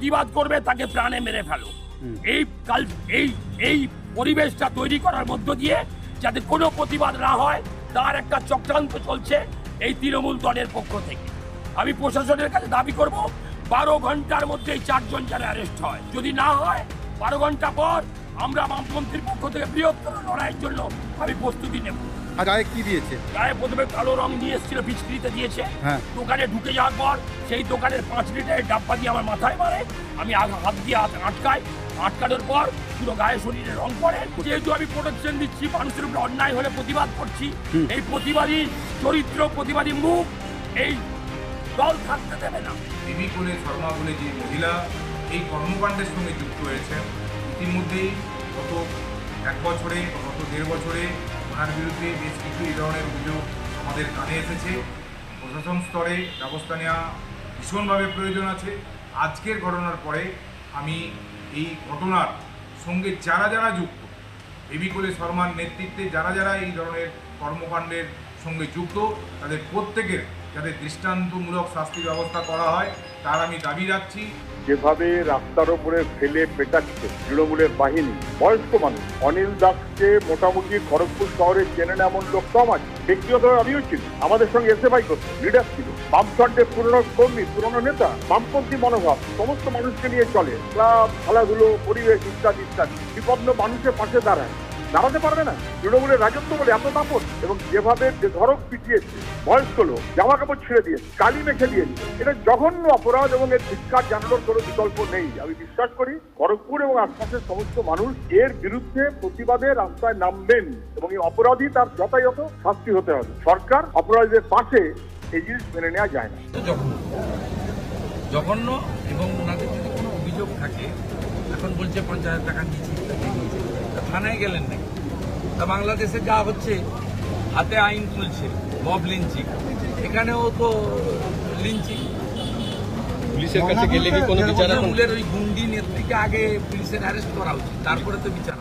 প্রতিবাদ করবে তাকে প্রাণে মেরে ফেলো। এই কাল এই এই পরিবেশটা তৈরি করার মধ্য দিয়ে যাতে কোনো প্রতিবাদ না হয় তার একটা চক্রান্ত চলছে এই তৃণমূল দলের পক্ষ থেকে। আমি প্রশাসনের কাছে দাবি করব বারো ঘণ্টার মধ্যে এই চারজন যারা অ্যারেস্ট হয়। যদি না হয় বারো ঘণ্টা পর আমরা বামপন্থীর পক্ষ থেকে বৃহত্তর লড়াইয়ের জন্য আমি প্রস্তুতি নেব। আর গায়ে কি দিয়েছে? গায়ে প্রথমে কালো রং নিয়ে এসেছিল বিস্কৃতিতে দিয়েছে। হ্যাঁ। দোকানে ঢুকে যাওয়ার পর সেই দোকানের পাঁচ লিটারের ডাব্বা দিয়ে আমার মাথায় মারে আমি আগ- হাত দিয়ে হাত আটকাই। আটকানোর পর পুরো গায়ে শরীরে রং পড়ে। যেহেতু আমি প্রোটেকশন দিচ্ছি মানুষের উপরে অন্যায় হলে প্রতিবাদ করছি। এই প্রতিবাদী চরিত্র প্রতিবাদী মুখ এই দল থাকতে দেবে না। দেবী কোলে শর্মা বলে যে মহিলা এই কর্মকাণ্ডের সঙ্গে যুক্ত হয়েছেন ইতিমধ্যেই গত এক বছরে গত দেড় বছরে ওনার বিরুদ্ধে বেশ কিছু এই ধরনের অভিযোগ আমাদের কানে এসেছে। প্রশাসন স্তরে ব্যবস্থা নেওয়া ভীষণভাবে প্রয়োজন আছে। আজকের ঘটনার পরে আমি এই ঘটনার সঙ্গে যারা যারা যুক্ত বেবি কোলে শর্মার নেতৃত্বে যারা যারা এই ধরনের কর্মকাণ্ডের সঙ্গে যুক্ত, তাদের প্রত্যেকের যাতে দৃষ্টান্তমূলক শাস্তি ব্যবস্থা করা হয়, তার আমি দাবি রাখছি। যেভাবে রাস্তার উপরে ফেলে পেটাচ্ছে তৃণমূলের বাহিনী, বয়স্ক মানুষ, অনিল দাসকে মোটামুটি খড়গপুর শহরে চেনে না এমন লোক কম আছে ব্যক্তিগতভাবে আমিও ছিল আমাদের সঙ্গে এসে ভাই করতো লিডার ছিল। বামফ্রন্টের পুরনো কর্মী, পুরনো নেতা, বামপন্থী মনোভাব, সমস্ত মানুষকে নিয়ে চলে। ক্লাব, খেলাধুলো, পরিবেশ ইত্যাদি ইত্যাদি। বিপন্ন মানুষের পাশে দাঁড়ায়। দাঁড়াতে পারবে না। তৃণমূলের রাজত্ব বলে এত দাপট এবং যেভাবে যে ধরক পিটিয়েছে বয়স্ক লোক জামা কাপড় ছিঁড়ে দিয়েছে কালি মেখে দিয়েছে, এটা জঘন্য অপরাধ এবং এর ধিক্কার জানানোর কোনো বিকল্প নেই। আমি বিশ্বাস করি খড়গপুর এবং আশপাশের সমস্ত মানুষ এর বিরুদ্ধে প্রতিবাদে রাস্তায় নামবেন এবং এই অপরাধী তার যথাযথ শাস্তি হতে হবে। সরকার অপরাধীদের পাশে এই জিনিস মেনে নেওয়া যায় না। জঘন্য। এবং ওনাদের যদি কোনো অভিযোগ থাকে, এখন বলছে পঞ্চাশ টাকা। তা থানায় গেলেন নাকি? তা বাংলাদেশে যা হচ্ছে হাতে আইন তুলছে মব লিঞ্চিং। এখানেও তো লিঞ্চিং। পুলিশের কাছে গেলে কি কোনো বিচার হবে ওই গুন্ডি নেত্রীকে আগে পুলিশের অ্যারেস্ট করা উচিত তারপরে তো বিচার